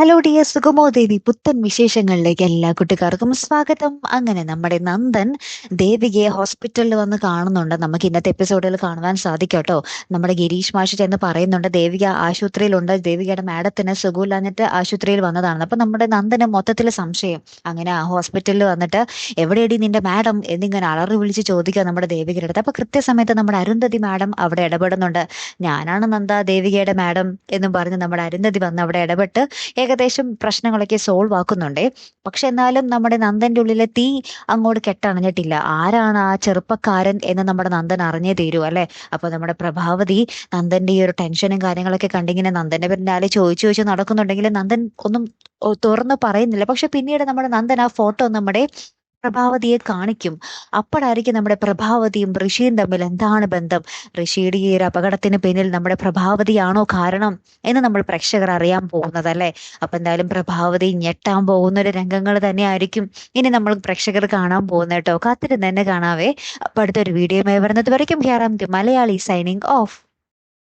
Hello dear സുഗമോ ദേവി പുത്തൻ വിശേഷങ്ങളിലേക്ക് എല്ലാ കുട്ടിക്കാർക്കും സ്വാഗതം. അങ്ങനെ നമ്മുടെ നന്ദൻ ദേവികയെ ഹോസ്പിറ്റലിൽ വന്ന് കാണുന്നുണ്ട്. നമുക്ക് ഇന്നത്തെ എപ്പിസോഡിൽ കാണുവാൻ സാധിക്കും കേട്ടോ. നമ്മുടെ ഗിരീഷ് മാഷ് എന്ന് പറയുന്നുണ്ട് ദേവിക ആശുപത്രിയിലുണ്ട്. ദേവികയുടെ മാഡത്തിന് സുഖമില്ലാഞ്ഞിട്ട് ആശുപത്രിയിൽ വന്നതാണ്. അപ്പൊ നമ്മുടെ നന്ദന് മൊത്തത്തിൽ സംശയം. അങ്ങനെ ആ ഹോസ്പിറ്റലിൽ വന്നിട്ട് എവിടെയടി നിന്റെ മാഡം? എന്നിങ്ങനെ അലറി വിളിച്ച് ചോദിക്കുക നമ്മുടെ ദേവികയുടെ അടുത്ത്. അപ്പൊ കൃത്യസമയത്ത് നമ്മുടെ അരുന്ധതി മാഡം അവിടെ ഇടപെടുന്നുണ്ട്. ഞാനാണ് നന്ദ ദേവികയുടെ മാഡം എന്നും പറഞ്ഞ് നമ്മുടെ അരുന്ധതി വന്ന് അവിടെ ഇടപെട്ട് ഏകദേശം പ്രശ്നങ്ങളൊക്കെ സോൾവ് ആക്കുന്നുണ്ട്. പക്ഷെ എന്നാലും നമ്മുടെ നന്ദന്റെ ഉള്ളിലെ തീ അങ്ങോട്ട് കെട്ടണഞ്ഞിട്ടില്ല. ആരാണ് ആ ചെറുപ്പക്കാരൻ എന്ന് നമ്മുടെ നന്ദൻ അറിഞ്ഞേ തീരൂ അല്ലെ? അപ്പൊ നമ്മുടെ പ്രഭാവതി നന്ദന്റെ ഈ ഒരു ടെൻഷനും കാര്യങ്ങളൊക്കെ കണ്ടിങ്ങനെ നന്ദന്റെ പിന്നാലെ ചോദിച്ചു ചോദിച്ചു നടക്കുന്നുണ്ടെങ്കിൽ നന്ദൻ ഒന്നും തുറന്നു പറയുന്നില്ല. പക്ഷെ പിന്നീട് നമ്മുടെ നന്ദൻ ആ ഫോട്ടോ നമ്മുടെ പ്രഭാവതിയെ കാണിക്കും. അപ്പോഴായിരിക്കും നമ്മുടെ പ്രഭാവതിയും ഋഷിയും തമ്മിൽ എന്താണ് ബന്ധം? ഋഷിയുടെ ഈ ഒരു അപകടത്തിന് പിന്നിൽ നമ്മുടെ പ്രഭാവതിയാണോ കാരണം എന്ന് നമ്മൾ പ്രേക്ഷകർ അറിയാൻ പോകുന്നത് അല്ലേ അപ്പൊ എന്തായാലും പ്രഭാവതി ഞെട്ടാൻ പോകുന്ന ഒരു രംഗങ്ങൾ തന്നെയായിരിക്കും ഇനി നമ്മൾ പ്രേക്ഷകർ കാണാൻ പോകുന്ന കേട്ടോ. കാത്തിരുന്ന് തന്നെ കാണാവേ. അപ്പൊ അടുത്തൊരു വീഡിയോ വരുന്നത് വരയ്ക്കും. Here Malayali signing off